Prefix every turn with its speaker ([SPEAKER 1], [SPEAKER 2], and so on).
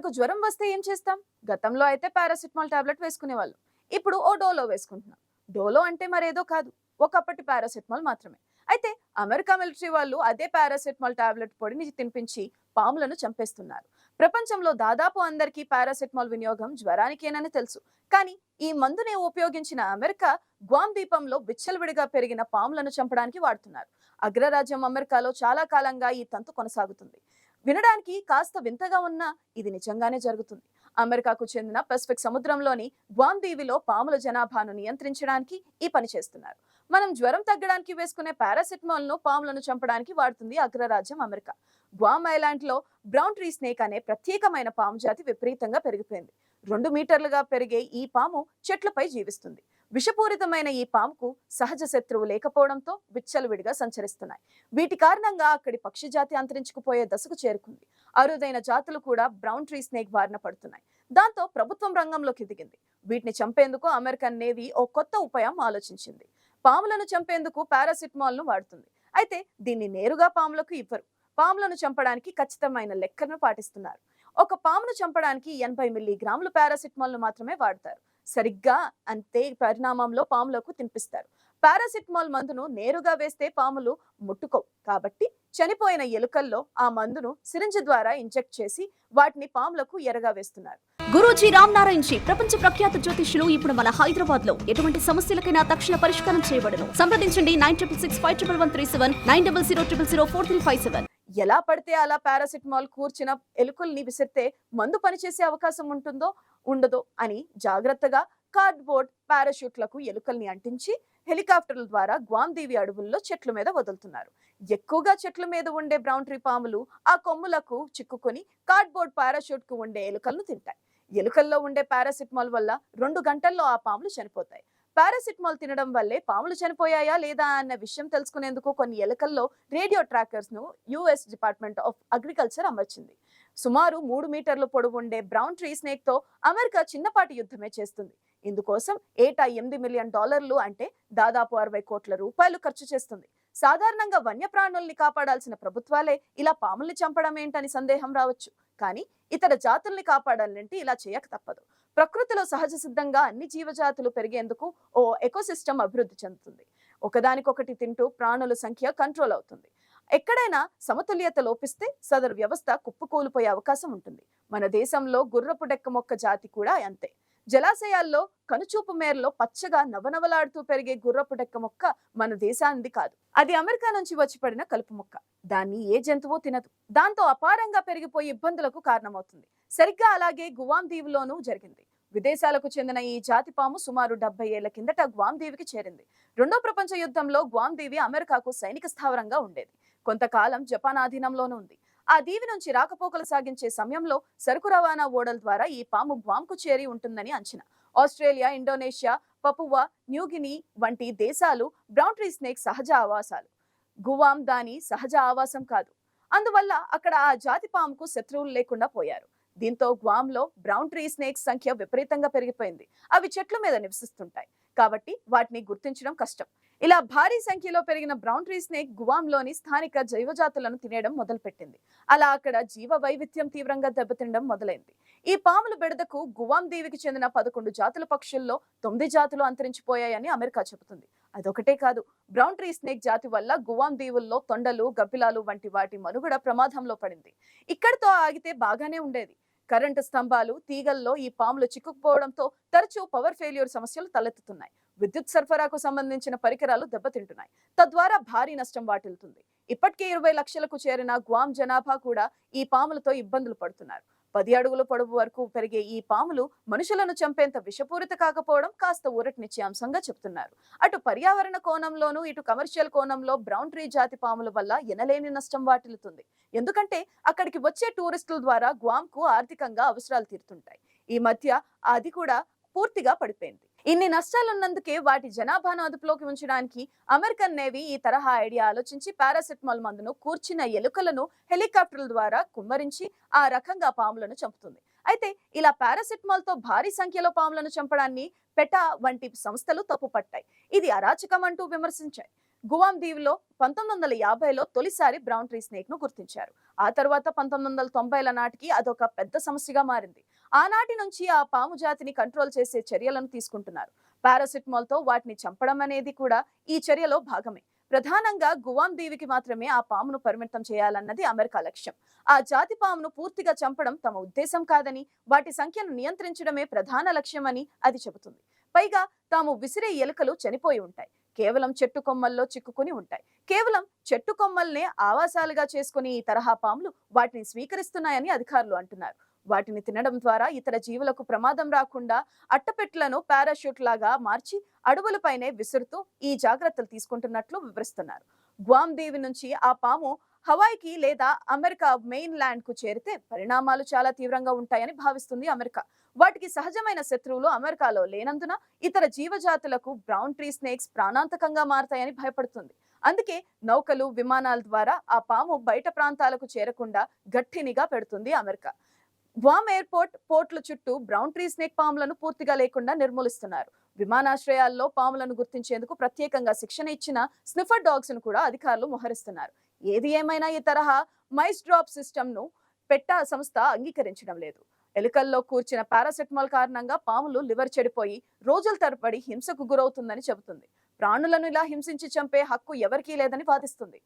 [SPEAKER 1] మనకు జ్వరం వస్తే ఏం చేస్తాం? గతంలో అయితే పారాసిటమాల్ టాబ్లెట్ వేసుకునేవాళ్ళు. ఇప్పుడు ఓ డోలో వేసుకుంటున్నాం. డోలో అంటే మరేదో కాదు. ఒకప్పటి పారాసిటమాల్ మాత్రమే. అయితే అమెరికా మిలిటరీ వాళ్ళు అదే పారాసిటమాల్ టాబ్లెట్ పొడిని తినిపించి పాములను చంపేస్తున్నారు. ప్రపంచంలో దాదాపు అందరికీ పారాసిటమాల్ వినియోగం జ్వరానికేనని తెలుసు. కానీ ఈ మందుని ఉపయోగించిన అమెరికా గ్వామ్ ద్వీపంలో విచ్చలవిడిగా పెరిగిన పాములను చంపడానికి వాడుతున్నారు. అగ్రరాజ్యం అమెరికాలో చాలా కాలంగా ఈ తంతు కొనసాగుతుంది. వినడానికి కాస్త వింతగా ఉన్నా ఇది నిజంగానే జరుగుతుంది. అమెరికాకు చెందిన పసిఫిక్ సముద్రంలోని గ్వామ్ దీవిలో పాముల జనాభాను నియంత్రించడానికి ఈ పని చేస్తున్నారు. మనం జ్వరం తగ్గడానికి వేసుకునే పారాసిటమాల్ను పాములను చంపడానికి వాడుతుంది అగ్రరాజ్యం అమెరికా. గ్వామ్ ఐలాండ్లో బ్రౌన్ ట్రీ స్నేక్ అనే ప్రత్యేకమైన పాము జాతి విపరీతంగా పెరిగిపోయింది. రెండు మీటర్లుగా పెరిగే ఈ పాము చెట్లపై జీవిస్తుంది. విషపూరితమైన ఈ పాముకు సహజ శత్రువు లేకపోవడంతో విచ్చలవిడిగా సంచరిస్తున్నాయి. వీటి కారణంగా అక్కడి పక్షి జాతి అంతరించుకుపోయే దశకు చేరుకుంది. అరుదైన జాతులు కూడా బ్రౌన్ ట్రీ స్నేక్ బారిన పడుతున్నాయి. దాంతో ప్రభుత్వం రంగంలోకి దిగింది. వీటిని చంపేందుకు అమెరికన్ నేవీ ఓ కొత్త ఉపాయం ఆలోచించింది. పాములను చంపేందుకు పారాసిటమాల్ను వాడుతుంది. అయితే దీన్ని నేరుగా పాములకు ఇవ్వరు. పాములను చంపడానికి ఖచ్చితమైన లెక్కను పాటిస్తున్నారు. ఒక పామును చంపడానికి ఎనభై మిల్లీగ్రాములు పారాసిటమాల్ను మాత్రమే వాడతారు. సరిగ్గా అంతే పరిణామంలో పాములకు తినిపిస్తారు. పారాసిటమాల్ మందును నేరుగా వేస్తే పాములు ముట్టుకోవు. కాబట్టి చనిపోయిన ఎలుకల్లో ఆ మందును సిరింజ్ ద్వారా ఇంజెక్ట్ చేసి వాటిని పాములకు ఎరగా వేస్తున్నారు.
[SPEAKER 2] గురూజీ రామ్ నారాయణ్ జీ ప్రపంచ ప్రఖ్యాత జ్యోతిష్యులు ఇప్పుడు మన హైదరాబాద్లో ఎటువంటి సమస్యలకైనా తక్షణ పరిష్కారం చేయబడను. సంప్రదించండి nine triple six five triple one three seven nine double zero triple zero four three five seven.
[SPEAKER 1] ఎలా పడితే అలా పారాసిటమాల్ కూర్చిన ఎలుకల్ని విసిరితే మందు పనిచేసే అవకాశం ఉంటుందో ఉండదో అని జాగ్రత్తగా కార్డ్బోర్డ్ పారాషూట్లకు ఎలుకల్ని అంటించి హెలికాప్టర్ల ద్వారా గ్వాందీవి అడవుల్లో చెట్ల మీద వదులుతున్నారు. ఎక్కువగా చెట్ల మీద ఉండే బ్రౌన్ ట్రీ పాములు ఆ కొమ్ములకు చిక్కుకొని కార్డ్బోర్డ్ పారాషూట్కు ఉండే ఎలుకలను తింటాయి. ఎలుకల్లో ఉండే పారాసిటమాల్ వల్ల రెండు గంటల్లో ఆ పాములు చనిపోతాయి. పారాసిటమాల్ తినడం వల్లే పాములు చనిపోయాయా లేదా అన్న విషయం తెలుసుకునేందుకు కొన్ని ఎలుకల్లో రేడియో ట్రాకర్స్ను యుఎస్ డిపార్ట్మెంట్ ఆఫ్ అగ్రికల్చర్ అమర్చింది. సుమారు మూడు మీటర్ల పొడవు ఉండే బ్రౌన్ ట్రీ స్నేక్తో అమెరికా చిన్నపాటి యుద్ధమే చేస్తుంది. ఇందుకోసం ఏటా ఎనిమిది మిలియన్ డాలర్లు అంటే దాదాపు అరవై కోట్ల రూపాయలు ఖర్చు చేస్తుంది. సాధారణంగా వన్యప్రాణుల్ని కాపాడాల్సిన ప్రభుత్వాలే ఇలా పాముల్ని చంపడం ఏంటని సందేహం రావచ్చు. కానీ ఇతర జాతుల్ని కాపాడాలంటే ఇలా చేయక తప్పదు. ప్రకృతిలో సహజ సిద్ధంగా అన్ని జీవజాతులు పెరిగేందుకు ఓ ఎకోసిస్టమ్ అభివృద్ధి చెందుతుంది. ఒకదానికొకటి తింటూ ప్రాణుల సంఖ్య కంట్రోల్ అవుతుంది. ఎక్కడైనా సమతుల్యత లోపిస్తే సదరు వ్యవస్థ కుప్పకూలిపోయే అవకాశం ఉంటుంది. మన దేశంలో గుర్రపు డెక్క మొక్క జాతి కూడా అంతే. జలాశయాల్లో కనుచూపు మేరలో పచ్చగా నవనవలాడుతూ పెరిగే గుర్రపు డెక్క మొక్క మన దేశానిది కాదు. అది అమెరికా నుంచి వచ్చి పడిన కలుపు మొక్క. దాన్ని ఏ జంతువు తినదు. దాంతో అపారంగా పెరిగిపోయి ఇబ్బందులకు కారణమవుతుంది. సరిగ్గా అలాగే గువాం దీవులోనూ జరిగింది. విదేశాలకు చెందిన ఈ జాతి పాము సుమారు డెబ్బై ఏళ్ళ కిందట గ్వామ్ దీవికి చేరింది. రెండో ప్రపంచ యుద్ధంలో గ్వామ్ దీవి అమెరికాకు సైనిక స్థావరంగా ఉండేది. కొంతకాలం జపాన్ ఆధీనంలోనూ ఉంది. ఆ దీవి నుంచి రాకపోకలు సాగించే సమయంలో సరుకు రవాణా ఓడల ద్వారా ఈ పాము గ్వాంకు చేరి ఉంటుందని అంచనా. ఆస్ట్రేలియా ఇండోనేషియా పపువా న్యూగిని వంటి దేశాలు బ్రౌన్ ట్రీ స్నేక్ సహజ ఆవాసాలు. గువాం దాని సహజ ఆవాసం కాదు. అందువల్ల అక్కడ ఆ జాతి పాముకు శత్రువులు లేకుండా పోయారు. దీంతో గ్వామ్లో బ్రౌన్ ట్రీ స్నేక్స్ సంఖ్య విపరీతంగా పెరిగిపోయింది. అవి చెట్ల మీద నివసిస్తుంటాయి. కాబట్టి వాటిని గుర్తించడం కష్టం. ఇలా భారీ సంఖ్యలో పెరిగిన బ్రౌన్ ట్రీ స్నేక్ గువాంలోని స్థానిక జైవజాతులను తినేయడం మొదలుపెట్టింది. అలా అక్కడ జీవ వైవిధ్యం తీవ్రంగా దెబ్బతినడం మొదలైంది. ఈ పాముల బెడదకు గువాం దీవికి చెందిన పదకొండు జాతుల పక్షుల్లో తొమ్మిది జాతులు అంతరించిపోయాయని అమెరికా చెబుతుంది. అదొకటే కాదు బ్రౌన్ ట్రీ స్నేక్ జాతి వల్ల గువాం దీవుల్లో తొండలు గబ్బిలాలు వంటి వాటి మనుగడ ప్రమాదంలో పడింది. ఇక్కడితో ఆగితే బాగానే ఉండేది. కరెంటు స్తంభాలు తీగల్లో ఈ పాములు చిక్కుకుపోవడంతో తరచూ పవర్ ఫెయిల్యూర్ సమస్యలు తలెత్తుతున్నాయి. విద్యుత్ సరఫరాకు సంబంధించిన పరికరాలు దెబ్బతింటున్నాయి. తద్వారా భారీ నష్టం వాటిల్లుతుంది. ఇప్పటికే ఇరవై లక్షలకు చేరిన గ్వామ్ జనాభా కూడా ఈ పాములతో ఇబ్బందులు పడుతున్నారు. పది అడుగుల పొడవు వరకు పెరిగే ఈ పాములు మనుషులను చంపేంత విషపూరిత కాకపోవడం కాస్త ఊరటనిచ్చే అంశంగా చెప్తున్నారు. అటు పర్యావరణ కోణంలోనూ ఇటు కమర్షియల్ కోణంలో బ్రౌన్ ట్రీ జాతి పాముల వల్ల ఎనలేని నష్టం వాటిల్లుతుంది. ఎందుకంటే అక్కడికి వచ్చే టూరిస్టుల ద్వారా గ్వామ్కు ఆర్థికంగా అవసరాలు తీరుతుంటాయి. ఈ మధ్య అది కూడా పూర్తిగా పడిపోయింది. ఇన్ని నష్టాలున్నందుకే వాటి జనాభాను అదుపులోకి ఉంచడానికి అమెరికన్ నేవీ ఈ తరహా ఐడియా ఆలోచించి పారాసెటమాల్ మందును కూర్చిన ఎలుకలను హెలికాప్టర్ల ద్వారా కుమ్మరించి ఆ రకంగా పాములను చంపుతుంది. అయితే ఇలా పారాసెటమాల్తో భారీ సంఖ్యలో పాములను చంపడాన్ని పెటా వంటి సంస్థలు తప్పుపట్టాయి. ఇది అరాచకం అంటూ విమర్శించాయి. గువామ్ దీవిలో పంతొమ్మిది వందల యాభైలో తొలిసారి బ్రౌన్ ట్రీ స్నేక్ను గుర్తించారు. ఆ తర్వాత పంతొమ్మిది వందల తొంభైల నాటికి అదొక పెద్ద సమస్యగా మారింది. ఆనాటి నుంచి ఆ పాము జాతిని కంట్రోల్ చేసే చర్యలను తీసుకుంటున్నారు. పారాసిటమాల్తో వాటిని చంపడం అనేది కూడా ఈ చర్యలో భాగమే. ప్రధానంగా గువాం దీవికి మాత్రమే ఆ పామును పరిమితం చేయాలన్నది అమెరికా లక్ష్యం. ఆ జాతి పామును పూర్తిగా చంపడం తమ ఉద్దేశం కాదని వాటి సంఖ్యను నియంత్రించడమే ప్రధాన లక్ష్యమని అది చెబుతుంది. పైగా తాము విసిరే ఎలుకలు చనిపోయి ఉంటాయి. కేవలం చెట్టు కొమ్మల్లో చిక్కుకుని ఉంటాయి. కేవలం చెట్టు కొమ్మల్నే ఆవాసాలుగా చేసుకుని ఈ తరహా పాములు వాటిని స్వీకరిస్తున్నాయని అధికారులు అంటున్నారు. వాటిని తినడం ద్వారా ఇతర జీవులకు ప్రమాదం రాకుండా అట్టపెట్లను పారాషూట్ లాగా మార్చి అడవులపైనే విసురుతూ ఈ జాగ్రత్తలు తీసుకుంటున్నట్లు వివరిస్తున్నారు. గ్వామ్ దీవి నుంచి ఆ పాము హవాయికి లేదా అమెరికా మెయిన్ ల్యాండ్కు చేరితే పరిణామాలు చాలా తీవ్రంగా ఉంటాయని భావిస్తుంది అమెరికా. వాటికి సహజమైన శత్రువులు అమెరికాలో లేనందున ఇతర జీవజాతులకు బ్రౌన్ ట్రీ స్నేక్స్ ప్రాణాంతకంగా మారతాయని భయపడుతుంది. అందుకే నౌకలు విమానాల ద్వారా ఆ పాము బయట ప్రాంతాలకు చేరకుండా గట్టినిగా పెడుతుంది అమెరికా. గ్వామ్ ఎయిర్పోర్ట్ పోర్ట్ల చుట్టూ బ్రౌన్ ట్రీ స్నేక్ పాములను పూర్తిగా లేకుండా నిర్మూలిస్తున్నారు. విమానాశ్రయాల్లో పాములను గుర్తించేందుకు ప్రత్యేకంగా శిక్షణ ఇచ్చిన స్నిఫర్ డాగ్స్ను కూడా అధికారులు మోహరిస్తున్నారు. ఏది ఏమైనా ఈ తరహా మైస్ డ్రాప్ సిస్టమ్ను పెట్టా సంస్థ అంగీకరించడం లేదు. ఎలుకల్లో కూర్చిన పారాసెటమాల్ కారణంగా పాములు లివర్ చెడిపోయి రోజుల తరబడి హింసకు గురవుతుందని చెబుతుంది. ప్రాణులను ఇలా హింసించి చంపే హక్కు ఎవరికీ లేదని వాదిస్తుంది.